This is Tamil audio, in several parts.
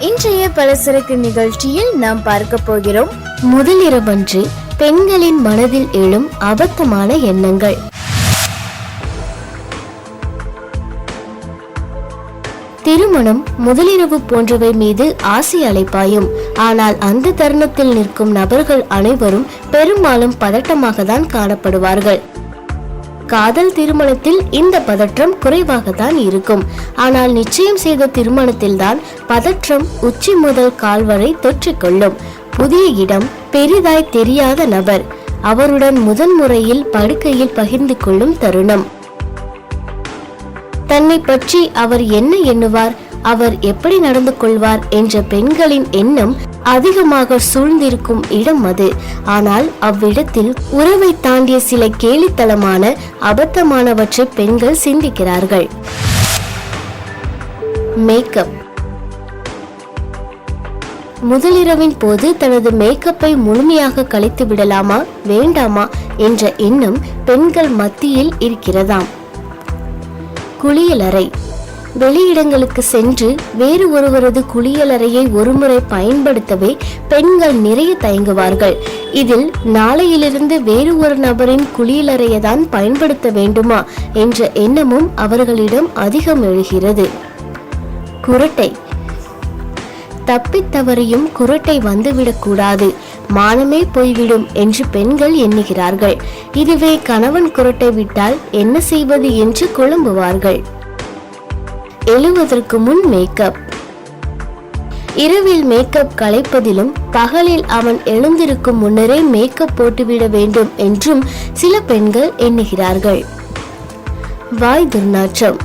இன்றைய பலசரக்கு நிகழ்ச்சியில் நாம் பார்க்க போகிறோம். முதலிரவன்று பெண்களின் மனதில் எழும் அபத்தமான எண்ணங்கள். திருமணம் முதலிரவு போன்றவை மீது ஆசை அலைப்பாயும் ஆனால் அந்த தருணத்தில் நிற்கும் நபர்கள் அனைவரும் பெரும்பாலும் பதட்டமாக தான் காணப்படுவார்கள். காதல் திருமணத்தில் இந்த பதற்றம் குறைவாக தான் இருக்கும். ஆனால் நிச்சயம் செய்த திருமணத்தில்தான் பதற்றம் உச்சி முதல் கால் வரை தொற்றிக்கொள்ளும் புதிய இடம் பெரிதாய் தெரியாத நபர். அவருடன் முதன் முறையில் படுக்கையில் பகிர்ந்து கொள்ளும் தருணம். தன்னை பற்றி அவர் என்ன எண்ணுவார்? அவர் எப்படி நடந்து கொள்வார் என்ற பெண்களின் எண்ணம் அதிகமாக சூழ்ந்திருக்கும் இடம் அது. ஆனால் அவ்விடத்தில் உறவை தாண்டிய சில கேலித்தனமான அபத்தமானவற்றை பெண்கள் சிந்திக்கிறார்கள். மேக்கப். முதலிரவின் போது தனது மேக்கப்பை முழுமையாக கழித்து விடலாமா வேண்டாமா என்ற எண்ணம் பெண்கள் மத்தியில் இருக்கிறதாம். குளியலறை. வெளியிடங்களுக்கு சென்று வேறு ஒருவரது குளியலறையை ஒருமுறை பயன்படுத்தவே பெண்கள் நிறைய தயங்குவார்கள். இதில் நாளையிலிருந்து வேறு ஒரு நபரின் குளியலறையை தான் பயன்படுத்த வேண்டுமா என்ற எண்ணமும் அவர்களிடம் அதிகம் எழுகிறது. குரட்டை. தப்பித்தவறியும் குரட்டை வந்துவிடக்கூடாது மானமே போய்விடும் என்று பெண்கள் எண்ணுகிறார்கள். இதுவே கணவன் குரட்டை விட்டால் என்ன செய்வது என்று குழம்புவார்கள். எழுவதற்கு முன் மேக்கப் இரவில் மேக்கப் கலைப்பதிலும் பகலில் அவன் எழுந்திருக்கும் முன்னரே மேக்கப் போட்டுவிட வேண்டும் என்றும் சில பெண்கள் எண்ணுகிறார்கள். வாய் துர்நாற்றம்.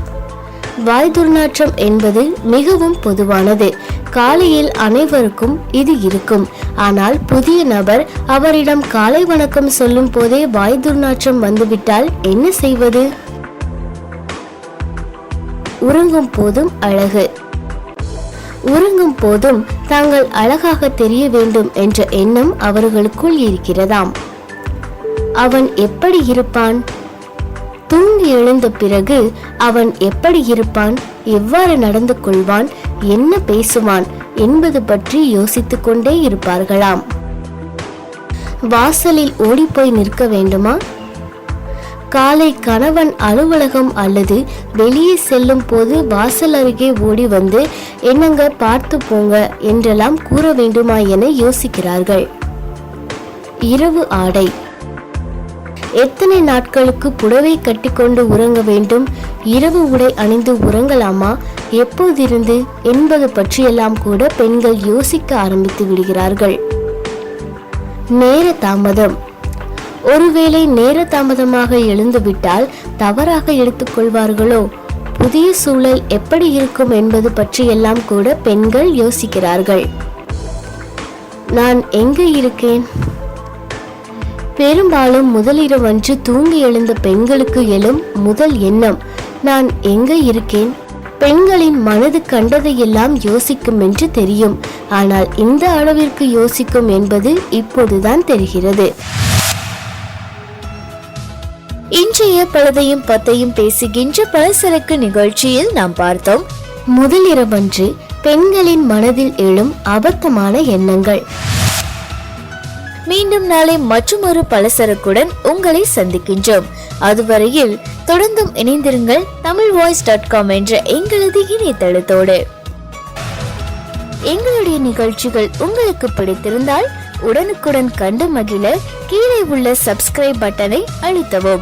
வாய் துர்நாற்றம் என்பது மிகவும் பொதுவானது. காலையில் அனைவருக்கும் இது இருக்கும். ஆனால் புதிய நபர் அவரிடம் காலை வணக்கம் சொல்லும் போதே வாய் துர்நாற்றம் வந்துவிட்டால் என்ன செய்வது? உறங்கும் போதும் அழகு. உறங்கும் போதும் தாங்கள் அழகாக தெரிய வேண்டும் என்ற எண்ணம் அவர்களுக்குள் இருக்கிறதாம். அவன் எப்படி இருப்பான்? தூங்கி எழுந்த பிறகு அவன் எப்படி இருப்பான்? எவ்வாறு நடந்து கொள்வான்? என்ன பேசுவான்? என்பது பற்றி யோசித்துக் கொண்டே இருப்பார்களாம். வாசலில் ஓடிப்போய் நிற்க வேண்டுமா? காலை கணவன் அலுவலகம் அல்லது வெளியே செல்லும் போது வாசல் அருகே ஓடி வந்து என்னங்க பார்த்து போங்க என்றெல்லாம் கூற வேண்டுமா என யோசிக்கிறார்கள். இரவு ஆடை. எத்தனை நாட்களுக்கு புடவை கட்டிக்கொண்டு உறங்க வேண்டும்? இரவு உடை அணிந்து உறங்கலாமா? எப்போதிருந்து? என்பது பற்றியெல்லாம் கூட பெண்கள் யோசிக்க ஆரம்பித்து விடுகிறார்கள். நேர தாமதம். ஒருவேளை நேர தாமதமாக எழுந்துவிட்டால் தவறாக எடுத்துக்கொள்வார்களோ புதிய சூழல் எப்படி இருக்கும் என்பது பற்றியெல்லாம் கூட பெண்கள் யோசிக்கிறார்கள். நான் எங்கே இருக்கேன்? பெரும்பாலும் முதலிரவன்று தூங்கி எழுந்த பெண்களுக்கு எழும் முதல் எண்ணம் நான் எங்க இருக்கேன்? பெண்களின் மனது கண்டதையெல்லாம் யோசிக்கும் என்று தெரியும். ஆனால் இந்த அளவிற்கு யோசிக்கும் என்பது இப்போதுதான் தெரிகிறது. இன்றைய பழுதையும் பத்தையும் பேசுகின்ற பலசரக்கு நிகழ்ச்சியில் நாம் பார்த்தோம். முதலிரவன்று பெண்களின் மனதில் எழும் அபத்தமான எண்ணங்கள். மீண்டும் நாளை மற்றொரு பலசரக்குடன் உங்களை சந்திக்கின்றோம். அதுவரையில் தொடர்ந்தும் இணைந்திருங்கள் தமிழ் வாய்ஸ் டாட் காம் என்ற எங்களது இணையதளத்தோடு. எங்களுடைய நிகழ்ச்சிகள் உங்களுக்கு பிடித்திருந்தால் உடனுக்குடன் கண்டு மகிழ கீழே உள்ள சப்ஸ்கிரைப் பட்டனை அழுத்தவும்.